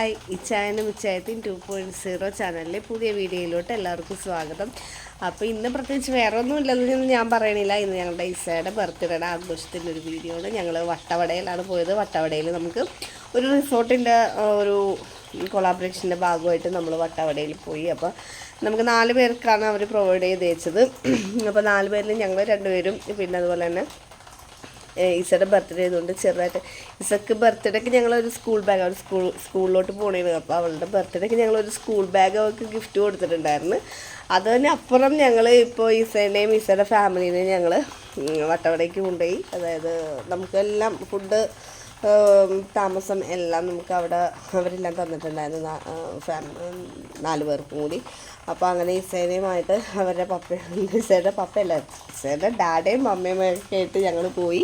Hi ഇച്ചായനും ഇച്ചായത്തിൻ two point zero ചാനലിലെ പുതിയ വീഡിയോയിലോട്ട് എല്ലാവർക്കും സ്വാഗതം. അപ്പോൾ ഇന്ന് പ്രത്യേകിച്ച് വേറെ ഒന്നും ഇല്ലെന്ന് ഞാൻ പറയണില്ല. ഇന്ന് ഞങ്ങളുടെ ഇസയുടെ ബർത്ത്ഡേയുടെ ആഘോഷത്തിന്റെ ഒരു വീഡിയോ ആണ്. ഞങ്ങൾ വട്ടവടയിലാണ് പോയത്. വട്ടവടയിൽ നമുക്ക് ഒരു റിസോർട്ടിന്റെ ഒരു കൊളാബറേഷന്റെ ഭാഗമായിട്ട് നമ്മൾ വട്ടവടയിൽ പോയി. അപ്പോൾ നമുക്ക് നാല് പേർക്കാണ് അവർ പ്രൊവൈഡ് ചെയ്ത് വെച്ചത് അപ്പോൾ നാല് പേരിൽ ഞങ്ങൾ രണ്ടുപേരും പിന്നെ അതുപോലെ തന്നെ ഈസയുടെ ബർത്ത്ഡേ ആയതുകൊണ്ട് ചെറുതായിട്ട് ഈസക്ക് ബർത്ത്ഡേക്ക് ഞങ്ങളൊരു സ്കൂൾ ബാഗ് അവർ സ്കൂൾ സ്കൂളിലോട്ട് പോണേന് അപ്പോൾ അവളുടെ ബർത്ത്ഡേക്ക് ഞങ്ങളൊരു സ്കൂൾ ബാഗ് അവൾക്ക് ഗിഫ്റ്റ് കൊടുത്തിട്ടുണ്ടായിരുന്നു. അത് തന്നെ അപ്പുറം ഞങ്ങൾ ഇപ്പോൾ ഈസയുടെയും ഈസയുടെ ഫാമിലീനെയും ഞങ്ങൾ വട്ടവടയ്ക്ക് കൊണ്ടുപോയി. അതായത് നമുക്കെല്ലാം ഫുഡ് താമസം എല്ലാം നമുക്ക് അവിടെ അവരെല്ലാം തന്നിട്ടുണ്ടായിരുന്നു. ആ, നാല് പേർക്കും കൂടി. അപ്പോൾ അങ്ങനെ ഇസേനയുമായിട്ട് അവരുടെ പപ്പ ഇസേന്റെ പപ്പയല്ല? ഇസേന്റെ ഡാഡയും ഒക്കെ ആയിട്ട് ഞങ്ങൾ പോയി.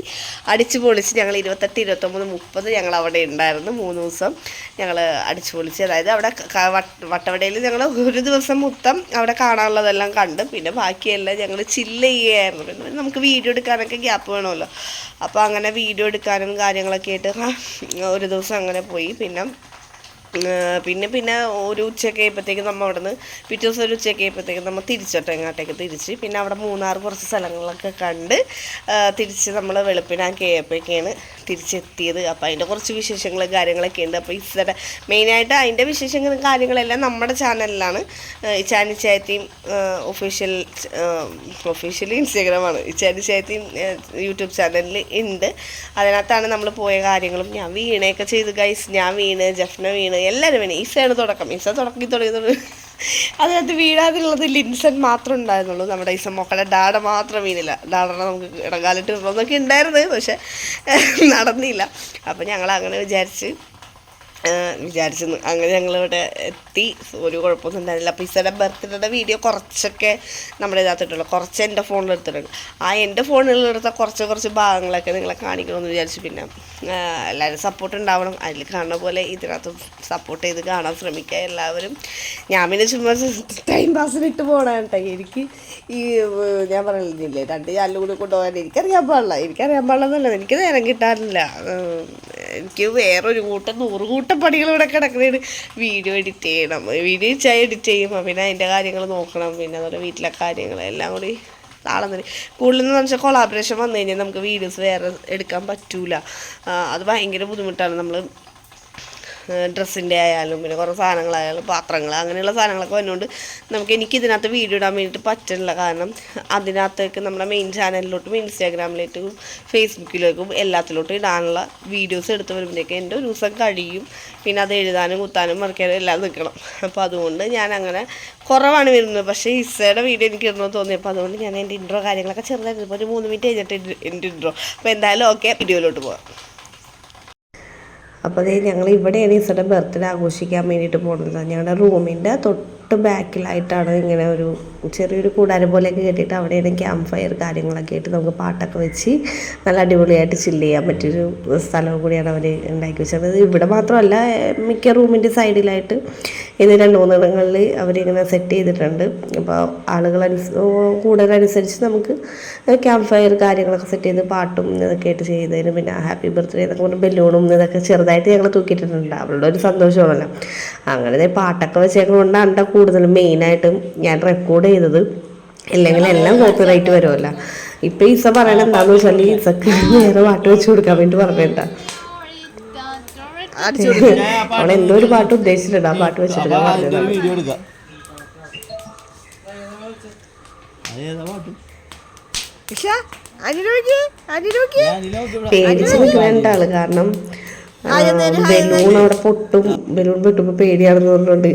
അടിച്ചു പൊളിച്ച് ഞങ്ങൾ ഇരുപത്തെട്ട് ഇരുപത്തൊമ്പത് മുപ്പത് ഞങ്ങൾ അവിടെ ഉണ്ടായിരുന്നു. മൂന്ന് ദിവസം ഞങ്ങൾ അടിച്ചു പൊളിച്ച്. അതായത് അവിടെ വട്ടവടയിൽ ഞങ്ങൾ ഒരു ദിവസം മൊത്തം അവിടെ കാണാനുള്ളതെല്ലാം കണ്ട്. പിന്നെ ബാക്കിയെല്ലാം ഞങ്ങൾ ചില്ല് ചെയ്യുകയായിരുന്നു. പിന്നെ നമുക്ക് വീഡിയോ എടുക്കാനൊക്കെ ഗ്യാപ്പ് വേണമല്ലോ. അപ്പോൾ അങ്ങനെ വീഡിയോ എടുക്കാനും കാര്യങ്ങളൊക്കെ ആയിട്ട് ഒരു ദിവസം അങ്ങനെ പോയി. പിന്നെ പിന്നെ പിന്നെ ഒരു ഉച്ചയൊക്കെ ആയപ്പോഴത്തേക്ക് നമ്മൾ അവിടെ നിന്ന് പിറ്റേ ദിവസം ഒരു ഉച്ചയൊക്കെ ആയപ്പോഴത്തേക്ക് നമ്മൾ തിരിച്ചോട്ടെ ഇങ്ങോട്ടേക്ക് തിരിച്ച്. പിന്നെ അവിടെ മൂന്നാർ കുറച്ച് സ്ഥലങ്ങളൊക്കെ കണ്ട് തിരിച്ച് നമ്മൾ വെളുപ്പിനാൻ ആയപ്പോഴേക്കാണ് തിരിച്ചെത്തിയത്. അപ്പോൾ അതിന്റെ കുറച്ച് വിശേഷങ്ങളും കാര്യങ്ങളൊക്കെ ഉണ്ട്. അപ്പോൾ ഇസയുടെ മെയിനായിട്ട് അതിന്റെ വിശേഷങ്ങളും കാര്യങ്ങളെല്ലാം നമ്മുടെ ചാനലിലാണ് ഈ ചാനൽ ചായത്തിയും ഒഫീഷ്യൽ ഒഫീഷ്യലി ഇൻസ്റ്റാഗ്രാമാണ്. ഈ ചാനൽ ചായത്തിയും യൂട്യൂബ് ചാനലിൽ ഉണ്ട്. അതിനകത്താണ് നമ്മൾ പോയ കാര്യങ്ങളും. ഞാൻ വീണയൊക്കെ ചെയ്ത് ഗൈസ് ഞാൻ വീണ് ജഫ്ന വീണ് എല്ലാവരും വേണം ഈസയാണ് തുടക്കം ഈസ തുടക്കി തുടങ്ങിയത് അതിനകത്ത് വീഴാതിലുള്ളത് ലിൻസൺ മാത്രം ഉണ്ടായിരുന്നുള്ളൂ നമ്മുടെ ഈസ മക്കളുടെ ഡാഡ മാത്രം വീണില്ല ഡാഡനെ നമുക്ക് ഇടകാലിട്ട് ഇടണമെന്നൊക്കെ ഉണ്ടായിരുന്നു പക്ഷെ നടന്നില്ല അപ്പം ഞങ്ങൾ അങ്ങനെ വിചാരിച്ച് വിചാരിച്ചു അങ്ങനെ ഞങ്ങളിവിടെ എത്തി. ഒരു കുഴപ്പമൊന്നും ഉണ്ടായിരുന്നില്ല. അപ്പോൾ ഇസയുടെ ബർത്ത്ഡേയുടെ വീഡിയോ കുറച്ചൊക്കെ നമ്മുടെ ഇതിനകത്തിട്ടുള്ളൂ കുറച്ച് എന്റെ ഫോണിൽ എടുത്തിട്ടുണ്ട്. ആ എന്റെ ഫോണിലെടുത്ത കുറച്ച് കുറച്ച് ഭാഗങ്ങളൊക്കെ നിങ്ങളെ കാണിക്കണമെന്ന് വിചാരിച്ചു. പിന്നെ എല്ലാവരും സപ്പോർട്ട് ഉണ്ടാവണം. അതിൽ കാണുന്ന പോലെ ഇതിനകത്ത് സപ്പോർട്ട് ചെയ്ത് കാണാൻ ശ്രമിക്കുക എല്ലാവരും. ഞാൻ പിന്നെ ചുമ്മാ ടൈം പാസ് ഇട്ട് പോകണം കേട്ടോ. എനിക്ക് ഈ ഞാൻ പറയുന്നില്ലേ രണ്ട് ചാനലും കൂടി കൊണ്ടുപോകാൻ എനിക്കറിയാൻ പാടില്ല. എനിക്കറിയാൻ പാടില്ലെന്നല്ല എനിക്ക് നേരം കിട്ടാറില്ല. എനിക്ക് വേറൊരു കൂട്ടം നൂറ് കൂട്ടം പണികൾ ഇവിടെ കിടക്കുന്നതാണ് വീഡിയോ എഡിറ്റ് ചെയ്യണം. വീഡിയോ ചായ എഡിറ്റ് ചെയ്യുമ്പോൾ പിന്നെ അതിന്റെ കാര്യങ്ങൾ നോക്കണം. പിന്നെ അതുപോലെ വീട്ടിലെ കാര്യങ്ങൾ എല്ലാം കൂടി താളം തന്നെ. കൂടുതലെന്ന് വെച്ചാൽ കൊളാബറേഷൻ വന്നു കഴിഞ്ഞാൽ നമുക്ക് വീഡിയോസ് വേറെ എടുക്കാൻ പറ്റൂല. അത് ഭയങ്കര ബുദ്ധിമുട്ടാണ്. നമ്മൾ ഡ്രസ്സിന്റെ ആയാലും പിന്നെ കുറേ സാധനങ്ങളായാലും പാത്രങ്ങൾ അങ്ങനെയുള്ള സാധനങ്ങളൊക്കെ വന്നുകൊണ്ട് നമുക്ക് എനിക്ക് ഇതിനകത്ത് വീഡിയോ ഇടാൻ വേണ്ടിയിട്ട് പറ്റുന്നില്ല കാരണം അതിനകത്തേക്ക് നമ്മുടെ മെയിൻ ചാനലിലോട്ടും ഇൻസ്റ്റാഗ്രാമിലേക്കും ഫേസ്ബുക്കിലേക്കും എല്ലാത്തിലോട്ടും ഇടാനുള്ള വീഡിയോസ് എടുത്ത് വരുമ്പോഴേക്കും എന്റെ ഒരു ദിവസം കഴിയും. പിന്നെ അത് എഴുതാനും കുത്താനും മറിക്കാനും എല്ലാം നിൽക്കണം. അപ്പോൾ അതുകൊണ്ട് ഞാൻ അങ്ങനെ കുറവാണ് വരുന്നത്. പക്ഷേ ഇസയുടെ വീഡിയോ എനിക്ക് ഇടണമെന്ന് തോന്നിയപ്പോൾ അതുകൊണ്ട് ഞാൻ എന്റെ ഇൻട്രോ കാര്യങ്ങളൊക്കെ ചെറുതായിട്ട് ഒരു മൂന്ന് മിനിറ്റ് കഴിഞ്ഞിട്ട് എന്റെ ഇൻട്രോ അപ്പോൾ എന്തായാലും ഓക്കെ വീഡിയോയിലോട്ട് പോകാം അപ്പോൾ ഞങ്ങൾ ഇവിടെയാണ് ഈസയുടെ ബർത്ത്ഡേ ആഘോഷിക്കാൻ വേണ്ടിയിട്ട് പോകുന്നത് ഞങ്ങളുടെ റൂമിന്റെ തൊട്ട് ബാക്കിലായിട്ടാണ് ഇങ്ങനെ ഒരു ചെറിയൊരു കൂടാരം പോലെയൊക്കെ കെട്ടിയിട്ട് അവിടെയാണ് ക്യാമ്പ് ഫയർ കാര്യങ്ങളൊക്കെ ആയിട്ട് നമുക്ക് പാട്ടൊക്കെ വെച്ച് നല്ല അടിപൊളിയായിട്ട് ചില്ല് ചെയ്യാൻ പറ്റിയൊരു സ്ഥലവും കൂടിയാണ് അവർ ഉണ്ടാക്കി വെച്ചത്. ഇവിടെ മാത്രമല്ല മിക്ക റൂമിന്റെ സൈഡിലായിട്ട് ഇത് രണ്ട് മൂന്നിടങ്ങളിൽ അവരിങ്ങനെ സെറ്റ് ചെയ്തിട്ടുണ്ട്. അപ്പോൾ ആളുകൾ കൂടുതലനുസരിച്ച് നമുക്ക് ക്യാമ്പ് ഫയർ കാര്യങ്ങളൊക്കെ സെറ്റ് ചെയ്ത് പാട്ടും ഇതൊക്കെ ആയിട്ട് ചെയ്തതിന് പിന്നെ ഹാപ്പി ബർത്ത്ഡേ എന്നൊക്കെ പറഞ്ഞ് ബലൂണും ഇതൊക്കെ ചെറുതായിട്ട് ഞങ്ങൾ തൂക്കിയിട്ടിട്ടുണ്ട്. അവളുടെ ഒരു സന്തോഷമാണല്ലോ. അങ്ങനെ പാട്ടൊക്കെ വെച്ചേക്കൊണ്ടാണ് കൂടുതലും മെയിനായിട്ടും ഞാൻ റെക്കോർഡ് ചെയ്തത്. അല്ലെങ്കിൽ എല്ലാം കോപ്പിറൈറ്റ് വരുമല്ലോ ഇപ്പം ഈസ പറയണ എന്താണെന്ന് വെച്ചാൽ ഈസക്ക് വേറെ പാട്ട് വെച്ച് കൊടുക്കാൻ വേണ്ടി പറഞ്ഞിട്ടാ അവൾ എന്തോ ഒരു പാട്ട് ഉദ്ദേശിച്ചിട്ടുണ്ട്. ആ പാട്ട് വെച്ചിട്ട് പറഞ്ഞതാണ് വീഡിയോ എടുക്കാം. അതേതാ പാട്ട്? ഞാനില്ല നോക്കി ഇവിടെ. പേടിച്ച് നിൽക്കുന്ന ആൾ കാരണം ബലൂൺ അവിടെ പൊട്ടും. ബലൂൺ പൊട്ടുമ്പോ പേടിയാണെന്ന് പറഞ്ഞുകൊണ്ട്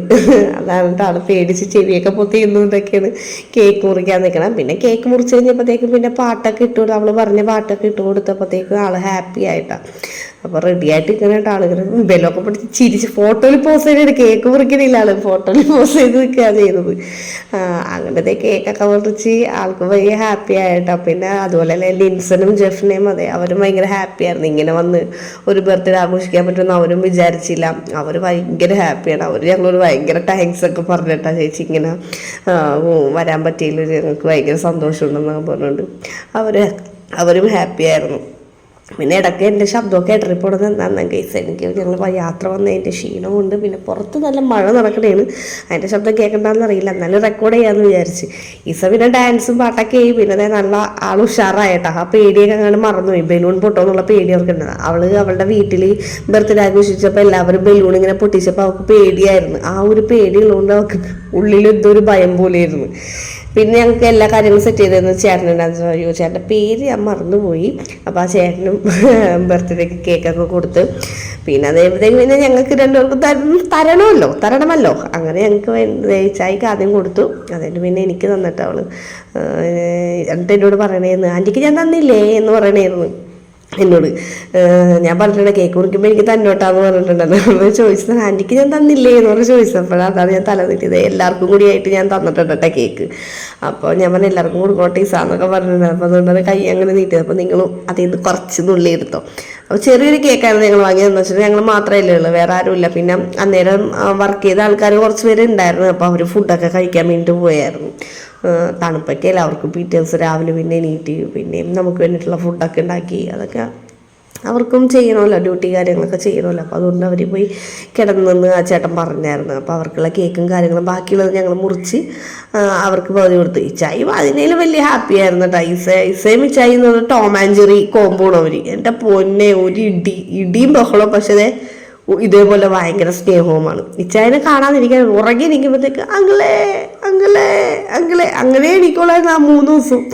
അതാണ് ആൾ പേടിച്ച് ചെവിയൊക്കെ പൊത്തി എന്നൊക്കെയാണ് കേക്ക് മുറിക്കാൻ നിൽക്കണം പിന്നെ കേക്ക് മുറിച്ച് കഴിഞ്ഞപ്പോഴത്തേക്കും പിന്നെ പാട്ടൊക്കെ ഇട്ട് കൊടുത്ത് അവൾ പറഞ്ഞ പാട്ടൊക്കെ ഇട്ട് കൊടുത്തപ്പോഴത്തേക്കും ആൾ ഹാപ്പി ആയിട്ടാ. അപ്പൊ റെഡി ആയിട്ട് ഇങ്ങനെ ആളുകൾ ബലമൊക്കെ പിടിച്ച് ചിരിച്ച് ഫോട്ടോയിൽ പോസ് ചെയ്തിട്ട് കേക്ക് മുറിക്കണില്ല ആൾ. ഫോട്ടോയിൽ പോസ് ചെയ്ത് നിൽക്കുകയാണ് ചെയ്തത്. അങ്ങനത്തെ കേക്കൊക്കെ മുറിച്ച് ആൾക്ക് ഭയങ്കര ഹാപ്പി ആയിട്ടോ. പിന്നെ അതുപോലെ തന്നെ ലിൻസനും ജെഫിനെയും അതെ അവരും ഭയങ്കര ഹാപ്പി ആയിരുന്നു. ഇങ്ങനെ വന്ന് ഒരു ബർത്ത്ഡേ ആഘോഷിക്കാൻ പറ്റുമെന്ന് അവരും വിചാരിച്ചില്ല. അവർ ഭയങ്കര ഹാപ്പിയാണ് അവർ ഞങ്ങളോട് ഭയങ്കര താങ്ക്സ് ഒക്കെ പറഞ്ഞിട്ടാ ചേച്ചി ഇങ്ങനെ വരാൻ പറ്റിയില്ല ഞങ്ങൾക്ക് ഭയങ്കര സന്തോഷമുണ്ടെന്നൊക്കെ പറഞ്ഞുകൊണ്ട് അവർ അവരും ഹാപ്പി ആയിരുന്നു. പിന്നെ ഇടയ്ക്ക് എന്റെ ശബ്ദമൊക്കെ ഇടറിപ്പോടുന്നത് എന്താണെന്ന് കേസ് എനിക്ക് ഞങ്ങൾ യാത്ര വന്നതിന്റെ ക്ഷീണമുണ്ട്. പിന്നെ പുറത്ത് നല്ല മഴ നടക്കണേണ്. അതിന്റെ ശബ്ദം കേൾക്കണ്ടെന്ന് അറിയില്ല. എന്നാലും റെക്കോർഡ് ചെയ്യാമെന്ന് വിചാരിച്ച്. ഈസ പിന്നെ ഡാൻസും പാട്ടൊക്കെ ആയി. പിന്നെ നല്ല ആൾ ഉഷാറായിട്ടാ. ആ പേടിയൊക്കെ അങ്ങനെ മറന്നുപോയി. ബലൂൺ പൊട്ടോന്നുള്ള പേടി അവർക്കുണ്ട്. അവൾ അവളുടെ വീട്ടിൽ ബർത്ത്ഡേ ആഘോഷിച്ചപ്പോൾ എല്ലാവരും ബലൂൺ ഇങ്ങനെ പൊട്ടിച്ചപ്പോൾ അവൾക്ക് പേടിയായിരുന്നു. ആ ഒരു പേടിയുള്ളതുകൊണ്ട് അവൾക്ക് ഉള്ളിൽ എന്തോ ഒരു ഭയം പോലെയായിരുന്നു. പിന്നെ ഞങ്ങൾക്ക് എല്ലാ കാര്യങ്ങളും സെറ്റ് ചെയ്തതെന്ന് ചേട്ടനുണ്ടായിരുന്നു അയ്യോ ചേട്ടന്റെ പേര് ഞാൻ മറന്നുപോയി. അപ്പോൾ ആ ചേട്ടനും ബർത്ത്ഡേക്ക് കേക്കൊക്കെ കൊടുത്ത്. പിന്നെ അതേപോലെ പിന്നെ ഞങ്ങൾക്ക് രണ്ടുപേർക്കും തരണം തരണമല്ലോ തരണമല്ലോ. അങ്ങനെ ഞങ്ങൾക്ക് ചായക്ക് ആദ്യം കൊടുത്തു. അതുകൊണ്ട് പിന്നെ എനിക്ക് തന്നിട്ട് അവൾ എന്നിട്ട് എന്നോട് പറയണേന്ന്. ആന്റിക്ക് ഞാൻ തന്നില്ലേ? എന്ന് പറയണേന്ന്. എന്നോട് ഞാൻ പറഞ്ഞിട്ടുണ്ട് കേക്ക് മുറിക്കുമ്പോൾ എനിക്ക് തന്നോട്ടാന്ന് പറഞ്ഞിട്ടുണ്ടെന്ന്. അപ്പോൾ ചോദിച്ചത് ആന്റിക്ക് ഞാൻ തന്നില്ലേ? എന്ന് പറഞ്ഞ് ചോദിച്ചപ്പോഴാണ് അതാണ് ഞാൻ തല നീട്ടിയത് എല്ലാവർക്കും കൂടി ആയിട്ട് ഞാൻ തന്നിട്ടുണ്ട് കേട്ടോ കേക്ക്. അപ്പോൾ ഞാൻ പറഞ്ഞു എല്ലാവർക്കും കൊടുക്കോട്ടെ ഈസാന്നൊക്കെ പറഞ്ഞിട്ടുണ്ട്. അപ്പോൾ അതുകൊണ്ട് അത് കൈ അങ്ങനെ നീട്ടിയത് അപ്പോൾ നിങ്ങൾ അതിൽ നിന്ന് കുറച്ച് നുള്ളി എടുത്തോ. അപ്പോൾ ചെറിയൊരു കേക്കായിരുന്നു ഞങ്ങൾ വാങ്ങിയതെന്ന് വെച്ചാൽ ഞങ്ങൾ മാത്രമല്ലേ ഉള്ളൂ വേറെ ആരുമില്ല പിന്നെ അന്നേരം വർക്ക് ചെയ്ത ആൾക്കാർ കുറച്ച് പേര് ഉണ്ടായിരുന്നു. അപ്പോൾ അവർ ഫുഡൊക്കെ കഴിക്കാൻ വേണ്ടിയിട്ട് പോയായിരുന്നു. ഏഹ് തണുപ്പൊക്കെ എല്ലാവർക്കും പിറ്റേ ദിവസം രാവിലെ പിന്നെ എണീറ്റ് പിന്നെയും നമുക്ക് വേണ്ടിയിട്ടുള്ള ഫുഡൊക്കെ ഉണ്ടാക്കി അതൊക്കെ അവർക്കും ചെയ്യണമല്ലോ ഡ്യൂട്ടി കാര്യങ്ങളൊക്കെ ചെയ്യണമല്ലോ. അപ്പോൾ അതുകൊണ്ട് അവർ പോയി കിടന്നെന്ന് ആ ചേട്ടൻ പറഞ്ഞായിരുന്നു. അപ്പോൾ അവർക്കുള്ള കേക്കും കാര്യങ്ങളും ബാക്കിയുള്ളത് ഞങ്ങൾ മുറിച്ച് അവർക്ക് പകുതി കൊടുത്തു. ഇച്ചായി അതിനേലും വലിയ ഹാപ്പി ആയിരുന്നു കേട്ടോ ഇസ ഇസയും ഇച്ചായി എന്ന് പറഞ്ഞാൽ ടോം ആൻഡ് ജെറി കോമ്പോണ് അവർ എന്റെ പൊന്നെ ഒരു ഇടി ഇടിയും ബഹളവും. പക്ഷേ ഇതേപോലെ ഭയങ്കര സ്നേഹവുമാണ്. ഇച്ചായനെ കാണാതിരിക്കാൻ ഉറങ്ങി നിൽക്കുമ്പോഴത്തേക്ക് അങ്ങളേ അങ്ങളേ അങ്ങളെ അങ്ങനെ എനിക്കുള്ളായിരുന്നു ആ മൂന്ന് ദിവസം.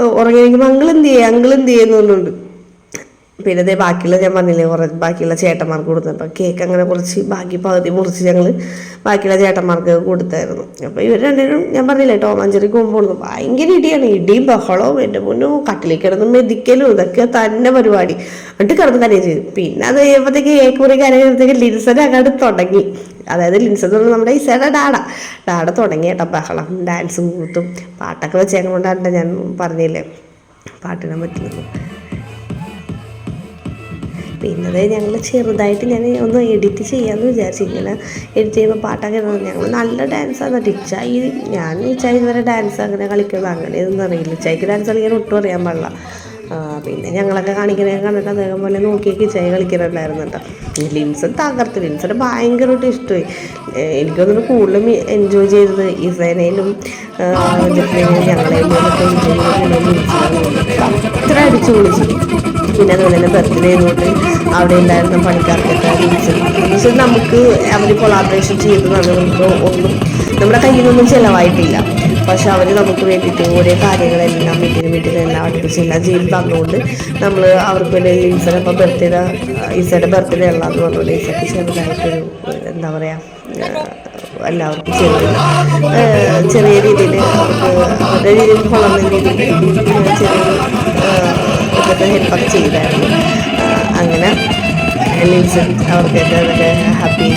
ഉറങ്ങി നിൽക്കുമ്പോൾ അങ്കിൾ എന്ത് ചെയ്യേ അങ്കിൾ എന്ത് ചെയ്യുന്നു പറഞ്ഞുകൊണ്ട്. പിന്നെ ഇതേ ബാക്കിയുള്ള ഞാൻ പറഞ്ഞില്ലേ കുറച്ച് ബാക്കിയുള്ള ചേട്ടന്മാർക്ക് കൊടുത്തത്. അപ്പോൾ കേക്ക് അങ്ങനെ കുറച്ച് ബാക്കി പകുതി മുറിച്ച് ഞങ്ങൾ ബാക്കിയുള്ള ചേട്ടന്മാർക്ക് കൊടുത്തായിരുന്നു. അപ്പോൾ ഇവർ രണ്ടുപേരും ഞാൻ പറഞ്ഞില്ലേ ടോമാഞ്ചേരി കൊമ്പുകൊടുത്തു ഭയങ്കര ഇടിയാണ്. ഇടിയും ബഹളവും എന്റെ മുന്നോ കട്ടിലേക്ക് കിടന്ന് മെതിക്കലും ഇതൊക്കെ തന്നെ പരിപാടി. എന്നിട്ട് കിടന്ന് കരയും ചെയ്തു. പിന്നെ അത് കഴിയുമ്പോഴത്തേക്ക് കേക്ക് മുറി കരയുമ്പോഴത്തേക്ക് ലിൻസൻ അങ്ങോട്ട് തുടങ്ങി. അതായത് ലിൻസ് എന്ന് പറഞ്ഞാൽ നമ്മുടെ ഈസയുടെ ഡാഡ. ഡാഡ തുടങ്ങി കേട്ടോ ബഹളം ഡാൻസും കൂത്തും പാട്ടൊക്കെ വെച്ചേക്കൊണ്ടാണ് ഞാൻ പറഞ്ഞില്ലേ പാട്ടിടാൻ പറ്റുന്നത്. പിന്നെ അത് ഞങ്ങൾ ചെറുതായിട്ട് ഞാൻ ഒന്ന് എഡിറ്റ് ചെയ്യാമെന്ന് വിചാരിച്ചു ഇങ്ങനെ എഡിറ്റ് ചെയ്യുമ്പോൾ പാട്ടൊക്കെ ഇടണം ഞങ്ങൾ നല്ല ഡാൻസാണ് ഈ ഞാൻ ഇച്ചാ ഇതുവരെ ഡാൻസ് അങ്ങനെ കളിക്കുന്നത് അങ്ങനെ ഇതൊന്നും അറിയില്ല. ഇച്ചായിക്ക് ഡാൻസ് കളിക്കാൻ ഒട്ടും അറിയാൻ പാടില്ല. പിന്നെ ഞങ്ങളൊക്കെ കാണിക്കുന്നത് കണ്ടിട്ട് അദ്ദേഹം പോലെ നോക്കിയൊക്കെ ഇച്ചായി കളിക്കുന്നുണ്ടായിരുന്നു കേട്ടോ. ലിൻസൺ തകർത്ത്. ലിൻസൺ ഭയങ്കരമായിട്ട് ഇഷ്ടമായി. എനിക്കൊന്നും കൂടുതലും എൻജോയ് ചെയ്തത് ഇസേനയിലും ജഫ്നയിലും ഞങ്ങളെയും അത്ര അടിച്ചു പൊളിച്ചു പിന്നെ അതുപോലെ തന്നെ ബർത്ത്ഡേ തൊട്ട് അവിടെ ഉണ്ടായിരുന്ന പണിക്കാർക്കൊക്കെ വിളിച്ചു നമുക്ക് അവർ കൊളാബറേഷൻ ചെയ്ത് നമുക്ക് ഒന്നും നമ്മുടെ കയ്യിൽ നിന്നൊന്നും ചിലവായിട്ടില്ല. പക്ഷെ അവർ നമുക്ക് വേണ്ടിയിട്ട് ഓരോ കാര്യങ്ങളെല്ലാം വീട്ടിന് വീട്ടിലെല്ലാം അടുപ്പിച്ച് എല്ലാം ചെയ്ത് തന്നുകൊണ്ട് നമ്മൾ അവർക്ക് വേണ്ടി ഈസയുടെ ഇപ്പോൾ ബർത്ത്ഡേ ഈസയുടെ ബർത്ത്ഡേ ഉള്ളതെന്ന് പറഞ്ഞുകൊണ്ട് ഈസയ്ക്ക് ചെറുതായിട്ടൊരു എന്താ പറയുക എല്ലാവർക്കും ചെറിയ ചെറിയ രീതിയിൽ അവർക്ക് അവരുടെ രീതിയിൽ കൊള്ളുന്ന രീതിയിൽ ചെറിയൊരു ഇതൊക്കെ ഹെൽപ്പൊക്കെ ചെയ്തായിരുന്നു. അങ്ങനെ മീൻസ് അവർക്ക് ഇതൊക്കെ ഹാപ്പി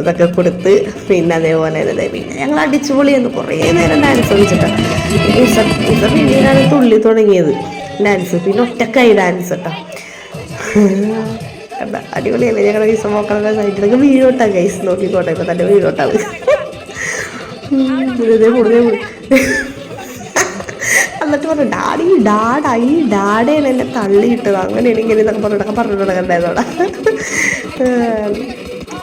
ഇതൊക്കെ കൊടുത്ത് പിന്നെ അതേപോലെ തന്നെ പിന്നെ ഞങ്ങൾ അടിച്ചുപൊളിയെന്ന് കുറേ നേരം ഡാൻസ് കളിച്ചിട്ടാണ് ഇസ പിന്നീടാണ് തുള്ളി തുടങ്ങിയത്. ഡാൻസ് പിന്നെ ഒറ്റക്കായി ഡാൻസ് കേട്ടോ അടിപൊളിയല്ലേ? ഞങ്ങളുടെ ഈസ മോക്കളുടെ സൈഡിലൊക്കെ വീഴോട്ടാ ഗൈസ് നോക്കിക്കോട്ടെ ഇപ്പം തന്നെ വീഴോട്ടാണ് ഇതേ കൂടുതൽ എന്നിട്ട് പറഞ്ഞു ഡാഡി ഡാഡ ഈ ഡാഡയാണ് എന്നെ തള്ളിയിട്ടത്. ഇങ്ങനെ ഇതൊക്കെ പറഞ്ഞിട്ടൊക്കെ പറഞ്ഞിട്ട് നടക്കണ്ടായതോടെ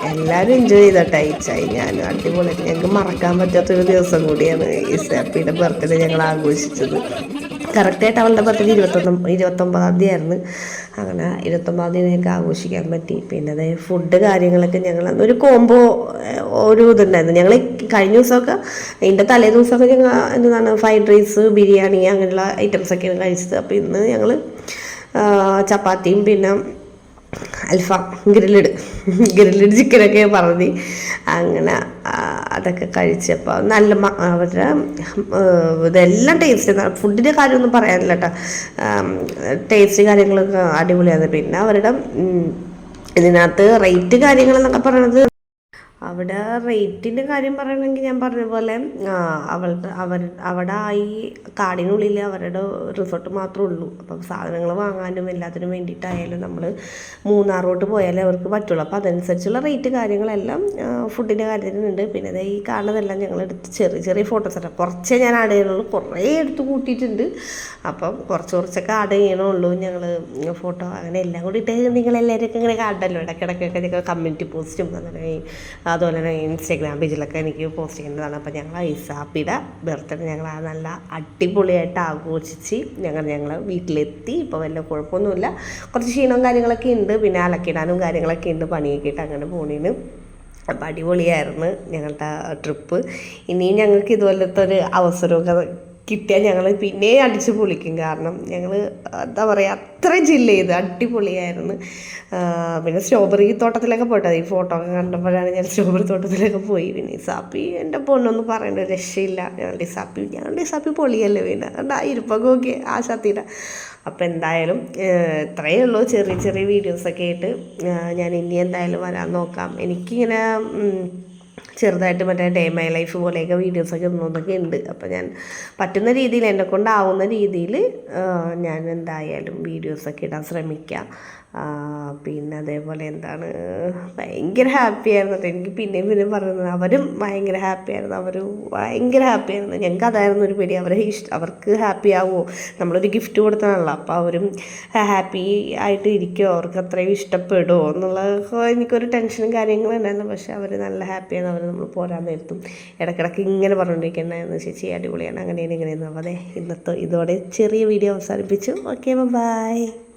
എല്ലാവരും എൻജോയ് ചെയ്തോട്ടെ. അയച്ചായി ഞാൻ അടിപൊളി ഞങ്ങൾക്ക് മറക്കാൻ പറ്റാത്തൊരു ദിവസം കൂടിയാണ് ഈ സാപ്പിയുടെ ബർത്ത്ഡേ ഞങ്ങൾ ആഘോഷിച്ചത്. കറക്റ്റായിട്ട് അവളുടെ ബർത്ത്ഡേ ഇരുപത്തൊന്ന് ഇരുപത്തൊമ്പതാം തീയതി ആയിരുന്നു. അങ്ങനെ ഇരുപത്തൊമ്പതാം തീയതി ഞങ്ങൾക്ക് ആഘോഷിക്കാൻ പറ്റി. പിന്നെ അതായത് ഫുഡ് കാര്യങ്ങളൊക്കെ ഞങ്ങൾ ഒരു കോംബോ ഒരു ഇതുണ്ടായിരുന്നു. ഞങ്ങൾ കഴിഞ്ഞ ദിവസമൊക്കെ ഇതിന്റെ തലേ ദിവസമൊക്കെ ഞങ്ങൾ എന്താണ് ഫ്രൈഡ് റൈസ് ബിരിയാണി അങ്ങനെയുള്ള ഐറ്റംസൊക്കെയാണ് കഴിച്ചത്. അപ്പോൾ ഇന്ന് ഞങ്ങൾ ചപ്പാത്തിയും പിന്നെ അൽഫാം ഗ്രില്ലഡ് ഗ്രില്ലഡ് ചിക്കനൊക്കെ പറഞ്ഞ്. അങ്ങനെ അതൊക്കെ കഴിച്ചപ്പോൾ നല്ല അവരുടെ ഇതെല്ലാം ടേസ്റ്റ് ഫുഡിന്റെ കാര്യമൊന്നും പറയാനില്ല കേട്ടോ ടേസ്റ്റ് കാര്യങ്ങളൊക്കെ അടിപൊളിയാണ്. പിന്നെ അവരുടെ ഇതിനകത്ത് റേറ്റ് കാര്യങ്ങളെന്നൊക്കെ പറയണത് അവിടെ റേറ്റിന്റെ കാര്യം പറയണമെങ്കിൽ ഞാൻ പറഞ്ഞ പോലെ അവളുടെ അവർ അവിടെ ഈ കാടിനുള്ളിൽ അവരുടെ റിസോർട്ട് മാത്രമേ ഉള്ളൂ. അപ്പം സാധനങ്ങൾ വാങ്ങാനും എല്ലാത്തിനും വേണ്ടിയിട്ടായാലും നമ്മൾ മൂന്നാറോട്ട് പോയാലേ അവർക്ക് പറ്റുള്ളൂ. അപ്പോൾ അതനുസരിച്ചുള്ള റേറ്റ് കാര്യങ്ങളെല്ലാം ഫുഡിന്റെ കാര്യത്തിനുണ്ട്. പിന്നെ ഈ കാണുന്നതെല്ലാം ഞങ്ങൾ എടുത്ത് ചെറിയ ചെറിയ ഫോട്ടോസ് ആണ് കുറച്ചേ ഞാൻ ആഡ് ചെയ്യണുള്ളൂ. കുറേ എടുത്ത് കൂട്ടിയിട്ടുണ്ട്. അപ്പം കുറച്ച് കുറച്ചൊക്കെ ആഡ് ചെയ്യണുള്ളൂ. ഞങ്ങൾ ഫോട്ടോ അങ്ങനെ എല്ലാം കൂടി ഇട്ട് നിങ്ങളെല്ലാവരും ഇങ്ങനെ കാണണ്ടല്ലോ ഇടയ്ക്കിടയ്ക്കൊക്കെ ഞങ്ങൾ കമ്മ്യൂണിറ്റി പോസ്റ്റും ഈ- അതുപോലെ തന്നെ ഇൻസ്റ്റാഗ്രാം പേജിലൊക്കെ എനിക്ക് പോസ്റ്റ് ചെയ്യേണ്ടതാണ് അപ്പം ഞങ്ങൾ ഐസാപ്പിയുടെ ബർത്ത്ഡേ ഞങ്ങൾ ആ നല്ല അടിപൊളിയായിട്ട് ആഘോഷിച്ച് ഞങ്ങൾ ഞങ്ങൾ വീട്ടിലെത്തി. ഇപ്പോൾ വലിയ കുഴപ്പമൊന്നുമില്ല. കുറച്ച് ക്ഷീണവും കാര്യങ്ങളൊക്കെ ഉണ്ട്. പിന്നെ അലക്കിടാനും കാര്യങ്ങളൊക്കെ ഉണ്ട്. പണിയൊക്കെ ഇട്ട് അങ്ങനെ പോണീന്. അപ്പം അടിപൊളിയായിരുന്നു ഞങ്ങളുടെ ട്രിപ്പ് ഇനിയും ഞങ്ങൾക്ക് ഇതുപോലത്തെ ഒരു അവസരമൊക്കെ കിട്ടിയാൽ ഞങ്ങൾ പിന്നെ അടിച്ച് പൊളിക്കും. കാരണം ഞങ്ങൾ എന്താ പറയുക അത്ര ജില്ല ചെയ്ത് അടിപൊളിയായിരുന്നു. പിന്നെ സ്ട്രോബെറി തോട്ടത്തിലൊക്കെ പോയിട്ടത് ഈ ഫോട്ടോ ഒക്കെ കണ്ടപ്പോഴാണ് ഞാൻ സ്ട്രോബെറി തോട്ടത്തിലൊക്കെ പോയി. പിന്നെ ഇസാപ്പി എന്റെ പൊണ്ണൊന്നും പറയേണ്ട രക്ഷയില്ല. ഞങ്ങളുടെ സാപ്പി ഞങ്ങളുടെ സാപ്പി പൊളിയല്ലേ പിന്നെ. എന്താ ഇരുപ്പൊക്കെ ഓക്കെ ആ ശാത്തിയുടെ അപ്പോൾ എന്തായാലും ഇത്രയേ ഉള്ളൂ ചെറിയ ചെറിയ വീഡിയോസൊക്കെ ആയിട്ട്. ഞാൻ ഇനി എന്തായാലും വരാൻ നോക്കാം. എനിക്കിങ്ങനെ ചെറുതായിട്ട് മറ്റേ ഡേ മൈ ലൈഫ് പോലെയൊക്കെ വീഡിയോസൊക്കെ ഇടുന്നതൊക്കെ ഉണ്ട്. അപ്പോൾ ഞാൻ പറ്റുന്ന രീതിയിൽ എന്നെ കൊണ്ടാവുന്ന രീതിയിൽ ഞാൻ എന്തായാലും വീഡിയോസൊക്കെ ഇടാൻ ശ്രമിക്കാം. പിന്നെ അതേപോലെ എന്താണ് ഭയങ്കര ഹാപ്പി ആയിരുന്നു കേട്ടോ. എനിക്ക് പിന്നെയും പിന്നെയും പറയുന്നത് അവരും ഭയങ്കര ഹാപ്പി ആയിരുന്നു അവർ ഭയങ്കര ഹാപ്പി ആയിരുന്നു. ഞങ്ങൾക്ക് അതായിരുന്നു ഒരു പേടി. അവരെ ഇഷ്ടം അവർക്ക് ഹാപ്പി ആവുമോ? നമ്മളൊരു ഗിഫ്റ്റ് കൊടുത്തതാണല്ലോ അപ്പോൾ അവരും ഹാപ്പി ആയിട്ട് ഇരിക്കുമോ അവർക്ക് അത്രയും ഇഷ്ടപ്പെടുമോ എന്നുള്ള എനിക്കൊരു ടെൻഷനും കാര്യങ്ങളും ഉണ്ടായിരുന്നു. പക്ഷേ അവർ നല്ല ഹാപ്പിയാണ് അവർ നമ്മൾ പോരാൻ നേരത്തും ഇടക്കിടക്ക് ഇങ്ങനെ പറഞ്ഞുകൊണ്ടിരിക്കണ്ടായിരുന്നു ചേച്ചി അടിപൊളിയാണ്. അങ്ങനെയാണ് ഇങ്ങനെയാണ്. അതെ ഇന്നത്തെ ഇതോടെ ചെറിയ വീഡിയോ അവസാനിപ്പിച്ചു. Okay bye